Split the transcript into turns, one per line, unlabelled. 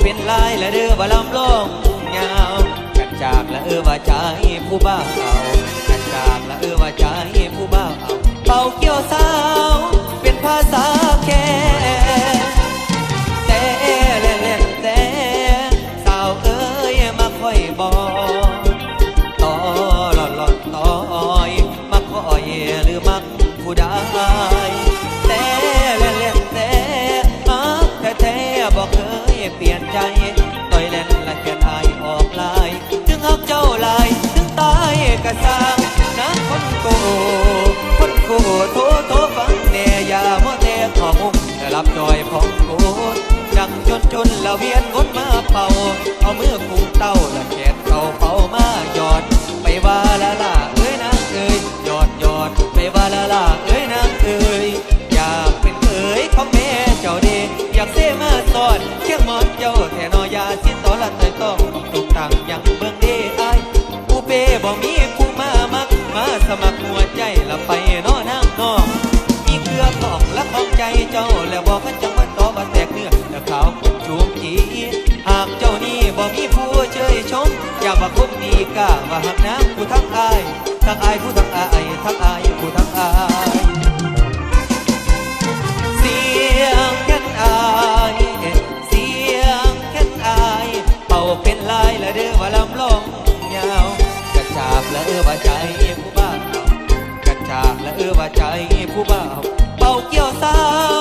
เป็นลายและเด้อว่าลำลองยาวกันจากและเออว่าใจผู้บ้าเอากันจากและเออว่าใจผู้บ้าเอาเป่าเกี่ยวสาวเป็นภาษาแค่แต่แล่นเล่นแต่สาวเอ้ยมาค่อยบอก บจอยของโกดังจนจนแล้วเวียนวนมาเป่า เอามือคุมเต้าละแขนเข่าเป่ามาหยอด ไปว่าละล่ะเอ้ยนางเอ้ยหยอดหยอดไปว่าละล่ะเอ้ยนางเอ้ยอยากเป็นเอ๋ยของแม่เจ้าเดอยากเสมาสอนเชียงมอนเจ้าแทนอยาสิตอละเตยต้องตุกตังยังเบิ่งเด้อายผู้เป้บ่มีผู้มามักมาสมัครหัว ว่าคนดีกล้าว่าหักน้ำผู้ทั้งอายทั้งอายผู้ทั้งอายทั้งอายผู้ทั้งอายเสียงแค่นอายเสียงแค่นอายเป่าเป็นลายและเด้อว่าลำลองยาวกระจาบและเอ้อว่าใจผู้บ้ากระจาบและเอ้อว่าใจผู้บ่าวเป่าเกี่ยวสาว